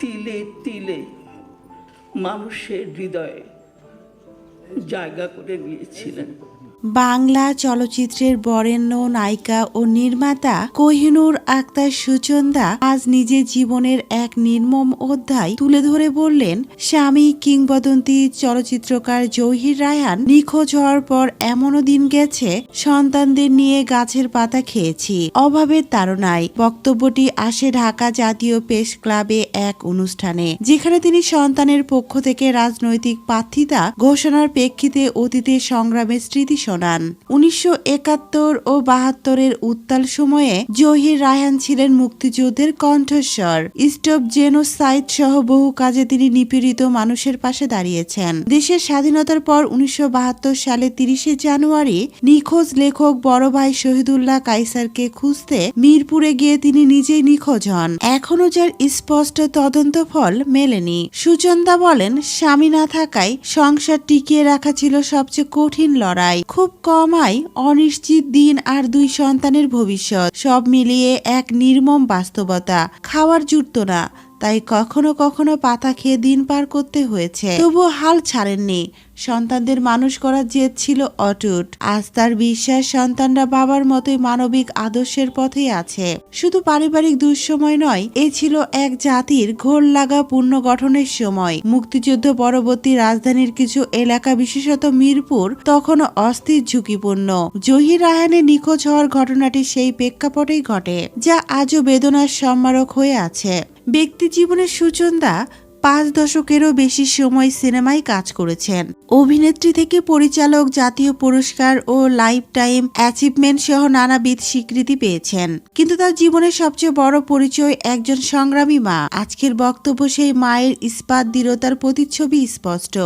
তিলে তিলে মানুষের হৃদয়ে জায়গা করে নিয়েছিলেন। বাংলা চলচ্চিত্রের বরেণ্য নায়িকা ও নির্মাতা কোহিনুর আক্তার সুচন্দা আজ নিজের জীবনের এক নির্মম অধ্যায় তুলে ধরে বললেন, স্বামী কিংবদন্তি চলচ্চিত্রকার জহির রায়হান, নিখোঁজ হওয়ার পর এমনও দিন গেছে, সন্তানদের নিয়ে গাছের পাতা খেয়েছি। অভাবের তাড়নায় বক্তব্যটি আসে ঢাকা জাতীয় প্রেস ক্লাবে এক অনুষ্ঠানে, যেখানে তিনি সন্তানের পক্ষ থেকে রাজনৈতিক প্রার্থিতা ঘোষণার প্রেক্ষিতে অতীতের সংগ্রামের স্মৃতি শোনান। উনিশশো একাত্তর ও বাহাত্তরের উত্তাল সময়ে জহির রায়হান ছিলেন মুক্তিযুদ্ধের কণ্ঠস্বর। স্টপ জেনোসাইড সহ বহু কাজে তিনি নিপীড়িত মানুষের পাশে দাঁড়িয়েছেন। দেশের স্বাধীনতার পর উনিশশো বাহাত্তর সালে তিরিশে জানুয়ারি নিখোঁজ লেখক বড় ভাই শহীদুল্লাহ কাইসারকে খুঁজতে মিরপুরে গিয়ে তিনি নিজেই নিখোঁজ হন। এখনও যার স্পষ্ট তদন্ত ফল মেলেনি। সুচন্দা বলেন, স্বামী না থাকায় সংসার টিকিয়ে রাখা ছিল সবচেয়ে কঠিন লড়াই। খুব কমাই অনিশ্চিত দিন আর দুই সন্তানের ভবিষ্যৎ। সব মিলিয়ে এক নির্মম বাস্তবতা। খাওয়ার জুটত না। তাই কখনো কখনো পাতা খেয়ে দিন পার করতে হয়েছে। তবুও হাল ছাড়েননি। সন্তানদের মানুষ করার জেদ ছিল অটুট। আজ তার বিশ্বাস সন্তানরা বাবার মতোই মানবিক আদর্শের পথেই আছে। শুধু পারিবারিক দুঃসময় নয়, এ ছিল এক জাতির ঘোর লাগা পুনর্গঠনের সময়। মুক্তিযুদ্ধ পরবর্তী রাজধানীর কিছু এলাকা, বিশেষত মিরপুর, তখনও অস্থির ঝুঁকিপূর্ণ। জহির রায়হানের নিখোঁজ হওয়ার ঘটনাটি সেই প্রেক্ষাপটেই ঘটে, যা আজও বেদনার সম্মারক হয়ে আছে। ব্যক্তি জীবনের সুচন্দা পাঁচ দশকেরও বেশি সময় সিনেমায় কাজ করেছেন। অভিনেত্রী থেকে পরিচালক, জাতীয় পুরস্কার ও লাইফ টাইম অ্যাচিভমেন্ট সহ নানাবিধ স্বীকৃতি পেয়েছেন। কিন্তু তার জীবনের সবচেয়ে বড় পরিচয় একজন সংগ্রামী মা। আজকের বক্তব্য সেই মায়ের ইস্পাত দৃঢ়তার প্রতিচ্ছবি স্পষ্ট।